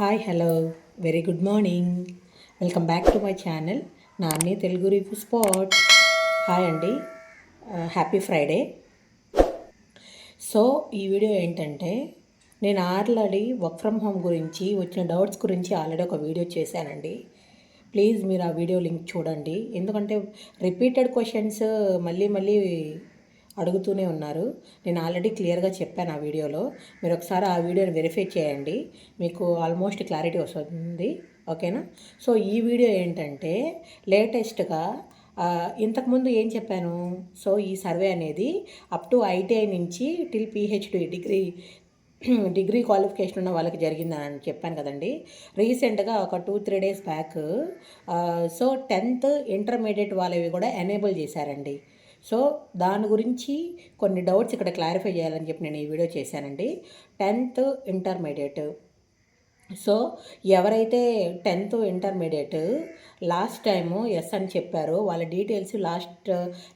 Hi hello very good morning welcome back to my channel Nani Telugu review spot hi అండి happy Friday so ఈ video ఏంటంటే నేను already work from home గురించి వచ్చిన doubts గురించి already ఒక video చేశానండి. ప్లీజ్ మీరు ఆ వీడియో లింక్ చూడండి. ఎందుకంటే రిపీటెడ్ క్వశ్చన్స్ మళ్ళీ మళ్ళీ అడుగుతూనే ఉన్నారు. నేను ఆల్రెడీ క్లియర్గా చెప్పాను ఆ వీడియోలో. మీరు ఒకసారి ఆ వీడియోని వెరిఫై చేయండి. మీకు ఆల్మోస్ట్ క్లారిటీ వస్తుంది. ఓకేనా? సో ఈ వీడియో ఏంటంటే లేటెస్ట్గా ఇంతకుముందు ఏం చెప్పాను? సో ఈ సర్వే అనేది అప్ టు ఐటీఐ నుంచి till PhD degree degree qualification ఉన్న వాళ్ళకి జరిగిందని చెప్పాను కదండి. రీసెంట్గా ఒక two three days back so tenth intermediate వాళ్ళవి కూడా ఎనేబుల్ చేశారండి. సో దాని గురించి కొన్ని డౌట్స్ ఇక్కడ క్లారిఫై చేయాలని చెప్పి నేను ఈ వీడియో చేశానండి. Tenth intermediate. సో ఎవరైతే tenth intermediate last time yes అని చెప్పారో వాళ్ళ details last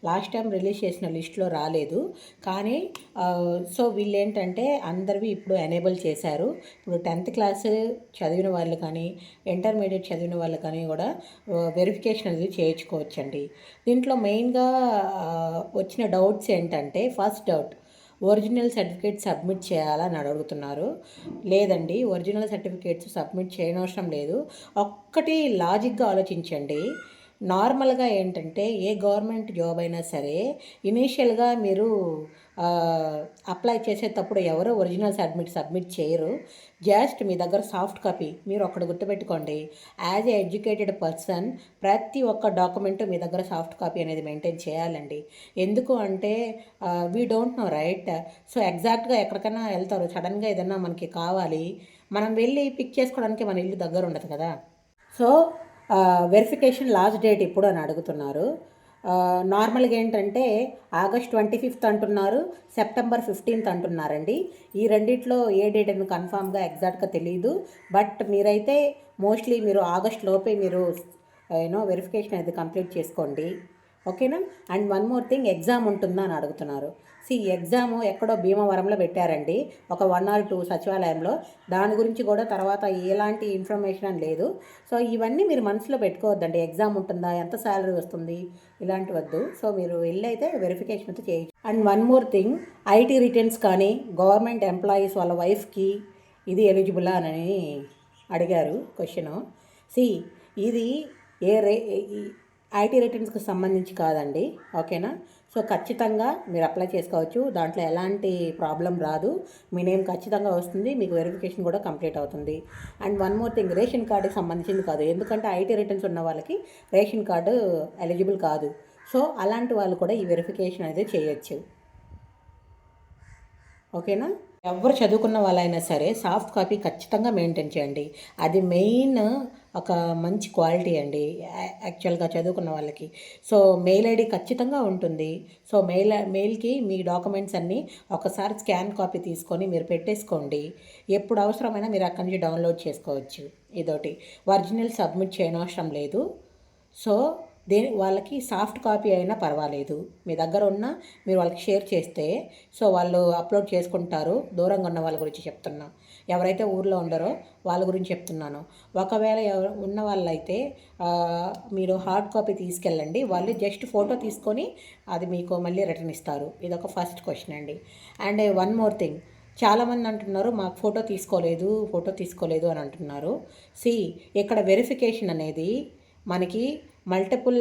last time release చేసిన లిస్ట్లో రాలేదు. కానీ సో వీళ్ళు ఏంటంటే అందరివి ఇప్పుడు ఎనేబుల్ చేశారు. ఇప్పుడు టెన్త్ క్లాస్ చదివిన వాళ్ళు కానీ ఇంటర్మీడియట్ చదివిన వాళ్ళు కానీ కూడా వెరిఫికేషన్ అది చేయించుకోవచ్చండి. దీంట్లో మెయిన్గా వచ్చిన డౌట్స్ ఏంటంటే first doubt original certificate submit చేయాలని అడుగుతున్నారు. లేదండి ఒరిజినల్ సర్టిఫికేట్స్ సబ్మిట్ చేయనవసరం లేదు. ఒక్కటి లాజిక్గా ఆలోచించండి. నార్మల్గా ఏంటంటే ఏ గవర్నమెంట్ జాబ్ అయినా సరే ఇనీషియల్గా మీరు అప్లై చేసేటప్పుడు ఎవరు ఒరిజినల్ సబ్మిట్ సబ్మిట్ చేయరు. జస్ట్ మీ దగ్గర సాఫ్ట్ కాపీ మీరు అక్కడ గుర్తుపెట్టుకోండి. యాజ్ ఏ ఎడ్యుకేటెడ్ పర్సన్ ప్రతి ఒక్క డాక్యుమెంట్ మీ దగ్గర సాఫ్ట్ కాపీ అనేది మెయింటైన్ చేయాలండి. ఎందుకు అంటే we don't know right so ఎగ్జాక్ట్గా ఎక్కడికైనా వెళ్తారు. సడన్గా ఏదన్నా మనకి కావాలి. మనం వెళ్ళి పిక్ చేసుకోవడానికి మన ఇల్లు దగ్గర ఉండదు కదా. సో వెరిఫికేషన్ లాస్ట్ డేట్ ఇప్పుడు అని అడుగుతున్నారు. నార్మల్గా ఏంటంటే ఆగస్ట్ ట్వంటీ ఫిఫ్త్ అంటున్నారు సెప్టెంబర్ ఫిఫ్టీన్త్ అంటున్నారండి. ఈ రెండిట్లో ఏ డేట్ అని కన్ఫామ్గా ఎగ్జాక్ట్గా తెలియదు బట్ మీరైతే మోస్ట్లీ మీరు ఆగస్ట్ లోపే మీరు యూనో వెరిఫికేషన్ అయితే కంప్లీట్ చేసుకోండి. ఓకేనా and one more thing exam ఉంటుందా అని అడుగుతున్నారు. సి ఎగ్జామ్ ఎక్కడో భీమవరంలో పెట్టారండి. ఒక వన్ ఆర్ టూ సచివాలయంలో. దాని గురించి కూడా తర్వాత ఎలాంటి ఇన్ఫర్మేషన్ అని లేదు. సో ఇవన్నీ మీరు మనసులో పెట్టుకోవద్దండి. ఎగ్జామ్ ఉంటుందా? ఎంత శాలరీ వస్తుంది? ఇలాంటి వద్దు. సో మీరు వెళ్ళి అయితే వెరిఫికేషన్ అయితే చేయొచ్చు and one more thing. IT returns కానీ గవర్నమెంట్ ఎంప్లాయీస్ వాళ్ళ వైఫ్కి ఇది ఎలిజిబులా అని అడిగారు క్వశ్చన్. సి ఇది ఏ రే ఐటీ రిటర్న్స్కి సంబంధించి కాదండి. ఓకేనా? సో ఖచ్చితంగా మీరు అప్లై చేసుకోవచ్చు. దాంట్లో ఎలాంటి ప్రాబ్లం రాదు. మీ నేమ్ ఖచ్చితంగా వస్తుంది. మీకు వెరిఫికేషన్ కూడా కంప్లీట్ అవుతుంది. And one more thing ration కార్డుకి సంబంధించింది కాదు. ఎందుకంటే ఐటీ రిటర్న్స్ ఉన్న వాళ్ళకి రేషన్ కార్డు ఎలిజిబుల్ కాదు. సో అలాంటి వాళ్ళు కూడా ఈ వెరిఫికేషన్ అనేది చేయొచ్చు. ఓకేనా? ఎవరు చదువుకున్న వాళ్ళైనా సరే సాఫ్ట్ కాపీ ఖచ్చితంగా మెయింటైన్ చేయండి. అది మెయిన్ ఒక మంచి క్వాలిటీ అండి యాక్చువల్గా చదువుకున్న వాళ్ళకి. సో మెయిల్ ఐడి ఖచ్చితంగా ఉంటుంది. సో మెయిల్ మెయిల్కి మీ డాక్యుమెంట్స్ అన్నీ ఒకసారి స్కాన్ కాపీ తీసుకొని మీరు పెట్టేసుకోండి. ఎప్పుడు అవసరమైనా మీరు అక్కడి నుంచి డౌన్లోడ్ చేసుకోవచ్చు. ఇదొకటి. ఒరిజినల్ సబ్మిట్ చేయనవసరం లేదు. సో దే వాళ్ళకి సాఫ్ట్ కాపీ అయినా పర్వాలేదు. మీ దగ్గర ఉన్న మీరు వాళ్ళకి షేర్ చేస్తే సో వాళ్ళు అప్లోడ్ చేసుకుంటారు. దూరంగా ఉన్న వాళ్ళ గురించి చెప్తున్నా. ఎవరైతే ఊర్లో ఉండరో వాళ్ళ గురించి చెప్తున్నాను. ఒకవేళ ఉన్న వాళ్ళైతే మీరు హార్డ్ కాపీ తీసుకెళ్ళండి. వాళ్ళు జస్ట్ ఫోటో తీసుకొని అది మీకు మళ్ళీ రిటర్న్ ఇస్తారు. ఇది ఒక ఫస్ట్ క్వశ్చన్ అండి. అండ్ వన్ మోర్ థింగ్ చాలామంది అంటున్నారు మాకు ఫోటో తీసుకోలేదు ఫోటో తీసుకోలేదు అని అంటున్నారు. సి ఇక్కడ వెరిఫికేషన్ అనేది మనకి మల్టిపుల్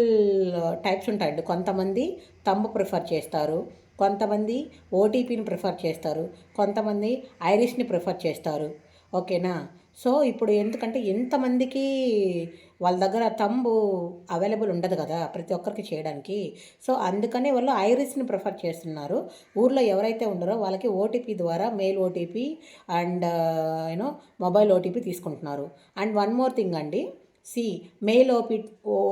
టైప్స్ uh, ఉంటాయండి. కొంతమంది తంబు ప్రిఫర్ చేస్తారు. కొంతమంది ఓటీపీని ప్రిఫర్ చేస్తారు కొంతమంది ఐరిష్ని ప్రిఫర్ చేస్తారు. ఓకేనా? సో ఇప్పుడు ఎందుకంటే ఎంతమందికి వాళ్ళ దగ్గర తంబు అవైలబుల్ ఉండదు కదా ప్రతి ఒక్కరికి చేయడానికి. సో అందుకనే వాళ్ళు ఐరిస్ని ప్రిఫర్ చేస్తున్నారు. ఊర్లో ఎవరైతే ఉండరో వాళ్ళకి ఓటీపీ ద్వారా mail OTP and you know mobile OTP తీసుకుంటున్నారు. అండ్ వన్ మోర్ థింగ్ అండి. సి మెయిల్ ఓపీ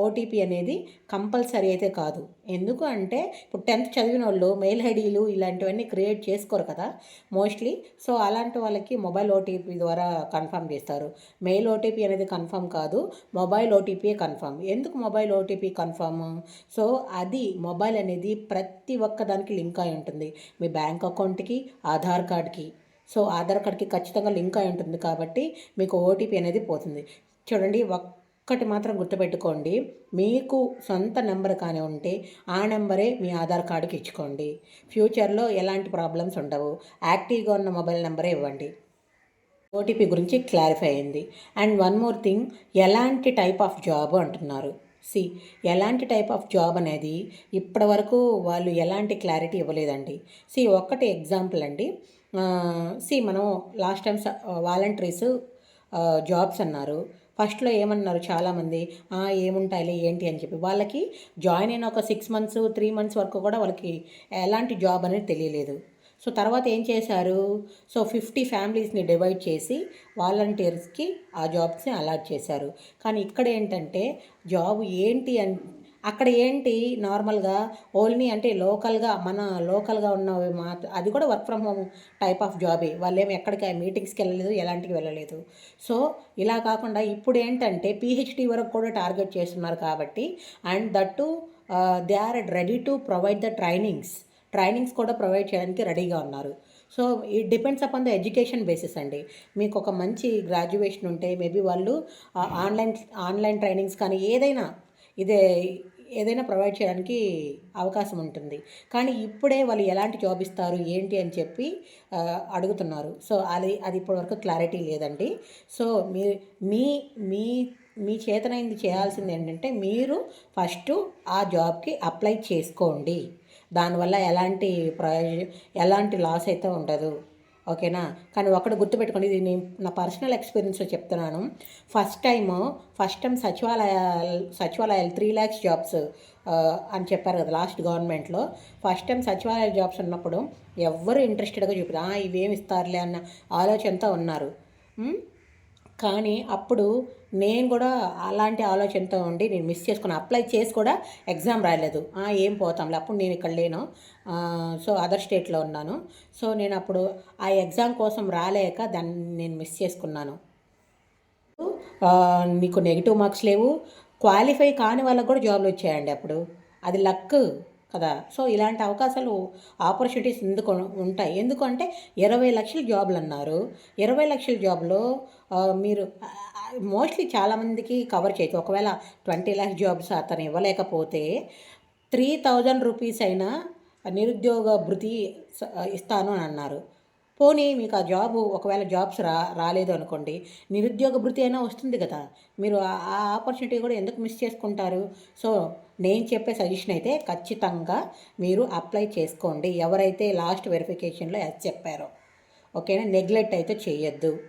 ఓటీపీ అనేది కంపల్సరీ అయితే కాదు. ఎందుకు అంటే ఇప్పుడు టెన్త్ చదివిన వాళ్ళు మెయిల్ ఐడీలు ఇలాంటివన్నీ క్రియేట్ చేసుకోరు కదా మోస్ట్లీ. సో అలాంటి వాళ్ళకి మొబైల్ ఓటీపీ ద్వారా కన్ఫర్మ్ చేస్తారు. మెయిల్ ఓటీపీ అనేది కన్ఫర్మ్ కాదు మొబైల్ ఓటీపీ కన్ఫర్మ్. ఎందుకు మొబైల్ ఓటీపీ కన్ఫర్మ్? సో అది మొబైల్ అనేది ప్రతి ఒక్క దానికి లింక్ అయి ఉంటుంది. మీ బ్యాంక్ అకౌంట్కి ఆధార్ కార్డ్కి. సో ఆధార్ కార్డ్కి ఖచ్చితంగా లింక్ అయి ఉంటుంది కాబట్టి మీకు ఓటీపీ అనేది పోతుంది. చూడండి ఒక్కటి మాత్రం గుర్తుపెట్టుకోండి. మీకు సొంత నెంబర్ కానీ ఉంటే ఆ నెంబరే మీ ఆధార్ కార్డుకి ఇచ్చుకోండి. ఫ్యూచర్లో ఎలాంటి ప్రాబ్లమ్స్ ఉండవు. యాక్టివ్గా ఉన్న మొబైల్ నెంబరే ఇవ్వండి. ఓటీపీ గురించి క్లారిఫై అయింది. అండ్ వన్ మోర్ థింగ్ ఎలాంటి టైప్ ఆఫ్ జాబ్ అంటున్నారు. సి ఎలాంటి టైప్ ఆఫ్ జాబ్ అనేది ఇప్పటి వరకు వాళ్ళు ఎలాంటి క్లారిటీ ఇవ్వలేదండి. సి ఒక్కటి ఎగ్జాంపుల్ అండి. సి మనం లాస్ట్ టైం వాలంటీర్స్ జాబ్స్ అన్నారు. ఫస్ట్లో ఏమన్నారు చాలామంది ఏముంటాయిలే ఏంటి? అని చెప్పి. వాళ్ళకి జాయిన్ అయిన ఒక సిక్స్ మంత్స్ త్రీ మంత్స్ వరకు కూడా వాళ్ళకి ఎలాంటి జాబ్ అనేది తెలియలేదు. సో తర్వాత ఏం చేశారు? సో ఫిఫ్టీ ఫ్యామిలీస్ని డివైడ్ చేసి వాలంటీర్స్కి ఆ జాబ్స్ని అలాట్ చేశారు. కానీ ఇక్కడ ఏంటంటే జాబ్ ఏంటి అని అక్కడ ఏంటి నార్మల్గా ఓన్లీ అంటే లోకల్గా మన లోకల్గా ఉన్నవి మాత్రం అది కూడా work from home type of జాబే. వాళ్ళు ఏమి ఎక్కడికి మీటింగ్స్కి వెళ్ళలేదు ఎలాంటికి వెళ్ళలేదు. సో ఇలా కాకుండా ఇప్పుడు ఏంటంటే పిహెచ్డి వరకు కూడా టార్గెట్ చేస్తున్నారు కాబట్టి and that they are ready to provide the trainings. Trainings కూడా ప్రొవైడ్ చేయడానికి రెడీగా ఉన్నారు. So it depends upon the education basis అండి. మీకు ఒక మంచి గ్రాడ్యుయేషన్ ఉంటే మేబీ వాళ్ళు ఆన్లైన్ ఆన్లైన్ ట్రైనింగ్స్ కానీ ఏదైనా ఇదే ఏదైనా ప్రొవైడ్ చేయడానికి అవకాశం ఉంటుంది. కానీ ఇప్పుడే వాళ్ళు ఎలాంటి జాబ్ ఇస్తారు ఏంటి అని చెప్పి అడుగుతున్నారు. సో అది అది ఇప్పటివరకు క్లారిటీ లేదండి. సో మీ మీ మీ మీ చేతనైంది చేయాల్సింది ఏంటంటే మీరు ఫస్ట్ ఆ జాబ్కి అప్లై చేసుకోండి. దానివల్ల ఎలాంటి ప్రయోజనం ఎలాంటి లాస్ అయితే ఉండదు. ఓకేనా? కానీ ఒకటి గుర్తుపెట్టుకోండి ఇది నేను నా పర్సనల్ ఎక్స్పీరియన్స్లో చెప్తున్నాను. ఫస్ట్ టైం ఫస్ట్ టైం సచివాలయాలు సచివాలయాలు త్రీ ల్యాక్స్ జాబ్స్ అని చెప్పారు కదా లాస్ట్ గవర్నమెంట్లో. ఫస్ట్ టైం సచివాలయ జాబ్స్ ఉన్నప్పుడు ఎవ్వరు ఇంట్రెస్టెడ్గా చూపారు. ఇవేమి ఇస్తారులే అన్న ఆలోచనతో ఉన్నారు. కానీ అప్పుడు నేను కూడా అలాంటి ఆలోచనతో ఉండి నేను మిస్ చేసుకుని అప్లై చేసి కూడా ఎగ్జామ్ రాయలేదు. ఏం పోతాంలే. అప్పుడు నేను ఇక్కడ లేను. సో అదర్ స్టేట్లో ఉన్నాను. సో నేను అప్పుడు ఆ ఎగ్జామ్ కోసం రాలేక దాన్ని నేను మిస్ చేసుకున్నాను. మీకు నీకు నెగిటివ్ మార్క్స్ లేవు. క్వాలిఫై కాని వాళ్ళకు కూడా జాబ్లు వచ్చాయండి అప్పుడు. అది లక్ కదా. సో ఇలాంటి అవకాశాలు ఆపర్చునిటీస్ ఎందుకు ఉంటాయి? ఎందుకంటే ఇరవై లక్షల జాబులు అన్నారు. ఇరవై లక్షల జాబ్లో మీరు మోస్ట్లీ చాలామందికి కవర్ చేయొచ్చు. ఒకవేళ ట్వంటీ ల్యాక్స్ జాబ్స్ అతను ఇవ్వలేకపోతే త్రీ థౌజండ్ రూపీస్ అయినా నిరుద్యోగ భృతి ఇస్తాను అని అన్నారు. పోనీ మీకు ఆ జాబ్ ఒకవేళ జాబ్స్ రా రాలేదు అనుకోండి నిరుద్యోగ భృతి అయినా వస్తుంది కదా. మీరు ఆ- ఆపర్చునిటీ కూడా ఎందుకు మిస్ చేసుకుంటారు? సో నేను చెప్పే సజెషన్ అయితే ఖచ్చితంగా మీరు అప్లై చేసుకోండి. ఎవరైతే లాస్ట్ వెరిఫికేషన్లో ఎస్ చెప్పారో. ఓకేనా? నెగ్లెక్ట్ అయితే చేయొద్దు.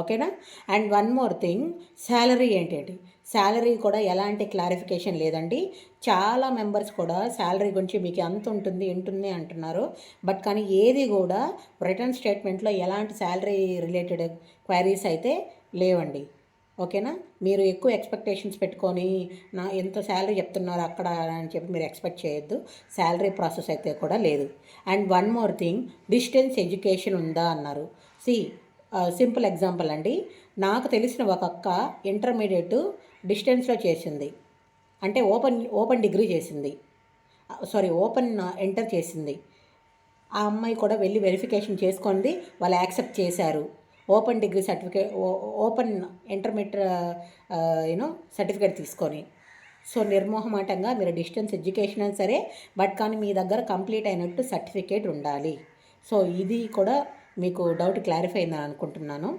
ఓకేనా? And one more thing salary ఏంటంటే శాలరీ కూడా ఎలాంటి క్లారిఫికేషన్ లేదండి. చాలా మెంబర్స్ కూడా శాలరీ గురించి మీకు ఎంత ఉంటుంది ఉంటుంది అంటున్నారు. బట్ కానీ ఏది కూడా రిటర్న్ స్టేట్మెంట్లో ఎలాంటి శాలరీ రిలేటెడ్ క్వైరీస్ అయితే లేవండి. ఓకేనా? మీరు ఎక్కువ ఎక్స్పెక్టేషన్స్ పెట్టుకొని నా ఎంత శాలరీ చెప్తున్నారు అక్కడ అని చెప్పి మీరు ఎక్స్పెక్ట్ చేయొద్దు. శాలరీ ప్రాసెస్ అయితే కూడా లేదు. And one more thing distance education ఉందా అన్నారు. సి సింపుల్ ఎగ్జాంపుల్ అండి. నాకు తెలిసిన ఒక అక్క ఇంటర్మీడియట్ డిస్టెన్స్లో చేసింది. అంటే ఓపెన్ ఓపెన్ డిగ్రీ చేసింది. సారీ ఓపెన్ ఎంటర్ చేసింది. ఆ అమ్మాయి కూడా వెళ్ళి వెరిఫికేషన్ చేసుకుంది. వాళ్ళు యాక్సెప్ట్ చేశారు. Open degree certificate open intermediate you know certificate తీసుకొని. సో నిర్మోహమాటంగా మీరు డిస్టెన్స్ ఎడ్యుకేషన్ అయినా సరే బట్ కానీ మీ దగ్గర కంప్లీట్ అయినట్టు సర్టిఫికేట్ ఉండాలి. సో ఇది కూడా మీకు డౌట్ క్లారిఫై అయిందని అనుకుంటున్నాను.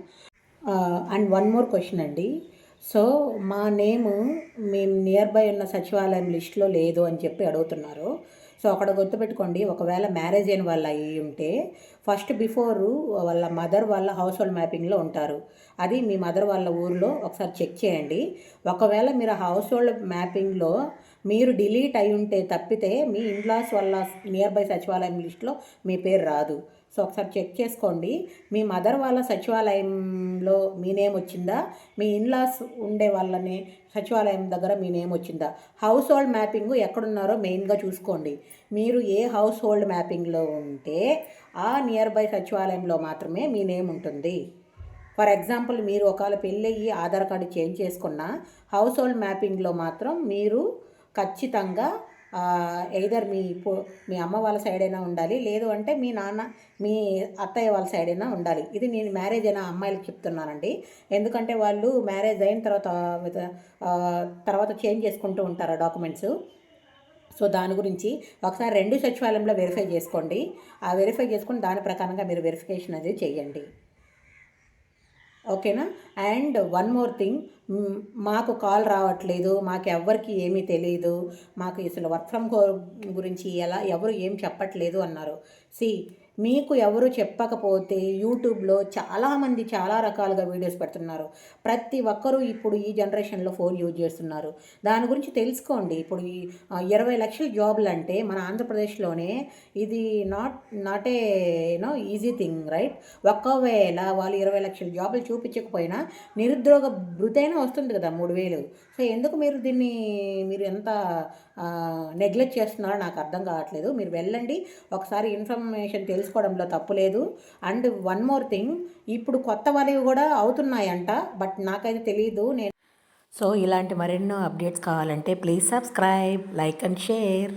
అండ్ వన్ మోర్ క్వశ్చన్ అండి. సో మా నేము మేము నియర్ బై ఉన్న సచివాలయం లిస్ట్లో లేదు అని చెప్పి అడుగుతున్నారు. సో అక్కడ గుర్తుపెట్టుకోండి ఒకవేళ మ్యారేజ్ అయిన వాళ్ళు అయ్యి ఉంటే ఫస్ట్ బిఫోర్ వాళ్ళ మదర్ వాళ్ళ హౌస్ హోల్డ్ మ్యాపింగ్లో ఉంటారు. అది మీ మదర్ వాళ్ళ ఊర్లో ఒకసారి చెక్ చేయండి. ఒకవేళ మీరు హౌస్ హోల్డ్ మ్యాపింగ్లో మీరు డిలీట్ అయి ఉంటే తప్పితే మీ ఇన్లాస్ వల్ల నియర్ బై సచివాలయం లిస్ట్లో మీ పేరు రాదు. సో ఒకసారి చెక్ చేసుకోండి. మీ మదర్ వాళ్ళ సచివాలయంలో మీ నేమ్ వచ్చిందా? మీ ఇన్లాస్ ఉండే వాళ్ళని సచివాలయం దగ్గర మీ నేమ్ వచ్చిందా? హౌస్ హోల్డ్ మ్యాపింగ్ ఎక్కడున్నారో మెయిన్గా చూసుకోండి. మీరు ఏ హౌస్ హోల్డ్ మ్యాపింగ్లో ఉంటే ఆ నియర్ బై సచివాలయంలో మాత్రమే మీ నేమ్ ఉంటుంది. ఫర్ ఎగ్జాంపుల్ మీరు ఒకవేళ పెళ్ళయ్యి ఆధార్ కార్డు చేంజ్ చేసుకున్న హౌస్ హోల్డ్ మ్యాపింగ్లో మాత్రం మీరు ఖచ్చితంగా ఎయిదర్ మీ పో- మీ అమ్మ వాళ్ళ సైడ్ అయినా ఉండాలి. లేదు అంటే మీ నాన్న మీ అత్తయ్య వాళ్ళ సైడ్ అయినా ఉండాలి. ఇది నేను మ్యారేజ్ అయిన అమ్మాయిలకి చెప్తున్నానండి. ఎందుకంటే వాళ్ళు మ్యారేజ్ అయిన తర్వాత తర్వాత చేంజ్ చేసుకుంటూ ఉంటారు డాక్యుమెంట్స్. సో దాని గురించి ఒకసారి రెండు సచివాలయంలో వెరిఫై చేసుకోండి. ఆ వెరిఫై చేసుకుని దాని ప్రకారంగా మీరు వెరిఫికేషన్ అనేది చేయండి. ఓకేనా? అండ్ వన్ మోర్ థింగ్ మాకు కాల్ రావట్లేదు మాకు ఎవ్వరికి ఏమీ తెలియదు మాకు అసలు వర్క్ ఫ్రమ్ హోమ్ గురించి ఎలా ఎవరు ఏం చెప్పట్లేదు అన్నారు. సి మీకు ఎవరు చెప్పకపోతే యూట్యూబ్లో చాలామంది చాలా రకాలుగా వీడియోస్ పెడుతున్నారు. ప్రతి ఒక్కరూ ఇప్పుడు ఈ జనరేషన్లో ఫోన్ యూజ్ చేస్తున్నారు. దాని గురించి తెలుసుకోండి. ఇప్పుడు ఈ ఇరవై లక్షల జాబులు అంటే మన ఆంధ్రప్రదేశ్లోనే ఇది not not a no easy thing right ఒక్కవేళ వాళ్ళు ఇరవై లక్షల జాబులు చూపించకపోయినా నిరుద్యోగ భృతైనా వస్తుంది కదా మూడు వేలు. సో ఎందుకు మీరు దీన్ని మీరు ఎంత నెగ్లెక్ట్ చేస్తున్నారో నాకు అర్థం కావట్లేదు. మీరు వెళ్ళండి. ఒకసారి ఇన్ఫర్మేషన్ తెలుసు తెలుసుకోవడంలో తప్పు లేదు. అండ్ వన్ మోర్ థింగ్ ఇప్పుడు కొత్త వాళ్ళవి కూడా అవుతున్నాయంట బట్ నాకైతే తెలియదు నేను సో ఇలాంటి మరెన్నో అప్డేట్స్ కావాలంటే please subscribe like and share.